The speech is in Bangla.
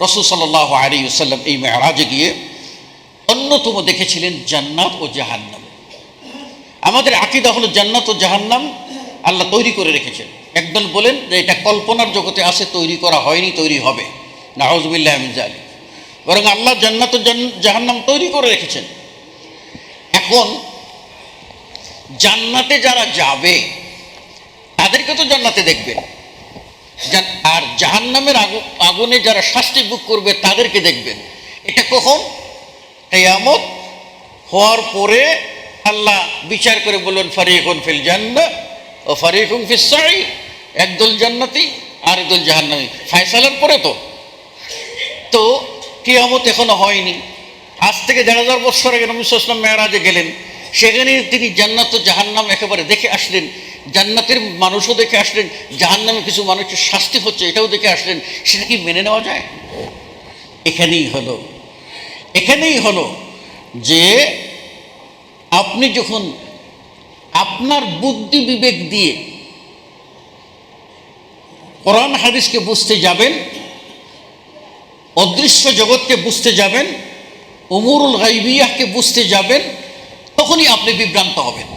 রসুল সাল্লাহ আলী সাল্লাম এই মেয়ারাজে গিয়ে অন্যতম দেখেছিলেন জান্নাত ও জাহান্নাম। আমাদের আকিদা হলো জান্নাত ও জাহান্নাম আল্লাহ তৈরি করে রেখেছেন। একদল বলেন যে এটা কল্পনার জগতে আসে তৈরি করা হয়নি, তৈরি হবে। নাহজবিল্লাহ জালি বরং আল্লাহ জান্নাত জাহান্নাম তৈরি করে রেখেছেন। এখন জান্নাতে যারা যাবে, তাদেরকে তো জান্নাতে দেখবেন। আর জাহান্নামের আগু- আগুনে যারা শাস্তি ভোগ করবে, তাদেরকে দেখবেন। এটা কখন? কেয়ামত হওয়ার পরে আল্লাহ বিচার করে বললেন, ফারিকুন ফিল জান্না ও ফারিকুন ফিস সাই একদল জান্নাতি আর একদল জাহান্নামী। ফায়সালার পরে তো। তো কিয়ামত এখনও হয়নি। আজ থেকে দেড় হাজার বছর আগে নবী ইসলাম মেয়ারাজে গেলেন। সেখানে তিনি জান্নাত জাহান্নাম একেবারে দেখে আসলেন। জান্নাতের মানুষও দেখে আসলেন জাহান্নামে কিছু মানুষের শাস্তি হচ্ছে এটাও দেখে আসলেন। সেটা কি মেনে নেওয়া যায়? এখানেই হলো। এখানেই হলো যে আপনি যখন আপনার বুদ্ধি বিবেক দিয়ে কোরআন হাদিসকে বুঝতে যাবেন, অদৃশ্য জগৎকে বুঝতে যাবেন, উমুরুল গাইবিয়াহকে বুঝতে যাবেন তখনই আপনি বিভ্রান্ত হবেন।